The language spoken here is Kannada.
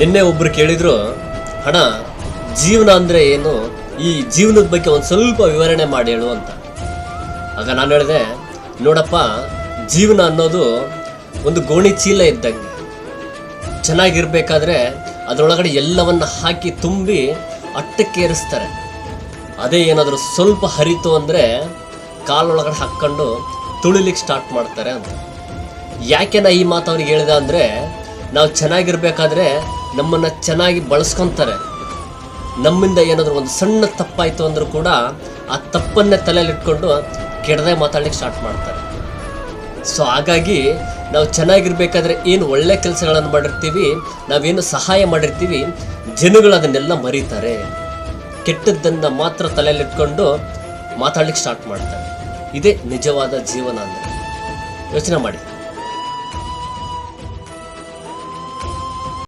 ನಿನ್ನೆ ಒಬ್ರು ಕೇಳಿದ್ರು ಹಣ ಜೀವನ ಅಂದ್ರೆ ಏನು? ಈ ಜೀವನದ ಬಗ್ಗೆ ಒಂದು ಸ್ವಲ್ಪ ವಿವರಣೆ ಮಾಡಿ ಹೇಳು ಅಂತ. ಆಗ ನಾನು ಹೇಳಿದೆ, ನೋಡಪ್ಪ, ಜೀವನ ಅನ್ನೋದು ಒಂದು ಗೋಣಿ ಚೀಲ ಇದ್ದಂಗೆ. ಚೆನ್ನಾಗಿರ್ಬೇಕಾದ್ರೆ ಅದರೊಳಗಡೆ ಎಲ್ಲವನ್ನ ಹಾಕಿ ತುಂಬಿ ಅಟ್ಟಕ್ಕೇರಿಸ್ತಾರೆ ಅದೇ ಏನಾದರೂ ಸ್ವಲ್ಪ ಹರಿತು ಅಂದರೆ ಕಾಲೊಳಗಡೆ ಹಾಕ್ಕೊಂಡು ತುಳಿಲಿಕ್ಕೆ ಸ್ಟಾರ್ಟ್ ಮಾಡ್ತಾರೆ ಅಂತ. ಯಾಕೆ ನಾ ಈ ಮಾತು ಅವ್ರಿಗೆ ಹೇಳಿದೆ ಅಂದರೆ ನಾವು ಚೆನ್ನಾಗಿರ್ಬೇಕಾದ್ರೆ ನಮ್ಮನ್ನು ಚೆನ್ನಾಗಿ ಬಳಸ್ಕೊತಾರೆ. ನಮ್ಮಿಂದ ಏನಾದರೂ ಒಂದು ಸಣ್ಣ ತಪ್ಪಾಯಿತು ಅಂದರೂ ಕೂಡ ಆ ತಪ್ಪನ್ನೇ ತಲೆಯಲ್ಲಿಟ್ಕೊಂಡು ಕೆಡದೆ ಮಾತಾಡ್ಲಿಕ್ಕೆ ಸ್ಟಾರ್ಟ್ ಮಾಡ್ತಾರೆ. ಸೊ ಹಾಗಾಗಿ ನಾವು ಚೆನ್ನಾಗಿರ್ಬೇಕಾದ್ರೆ ಏನು ಒಳ್ಳೆ ಕೆಲಸಗಳನ್ನು ಮಾಡಿರ್ತೀವಿ, ನಾವೇನು ಸಹಾಯ ಮಾಡಿರ್ತೀವಿ, ಜನಗಳು ಅದನ್ನೆಲ್ಲ ಮರೀತಾರೆ. ಕೆಟ್ಟದ್ದನ್ನು ಮಾತ್ರ ತಲೆಯಲ್ಲಿಟ್ಕೊಂಡು ಮಾತಾಡ್ಲಿಕ್ಕೆ ಸ್ಟಾರ್ಟ್ ಮಾಡ್ತಾರೆ. ಇದೇ ನಿಜವಾದ ಜೀವನ ಅಂದರೆ. ಯೋಚನೆ ಮಾಡಿ.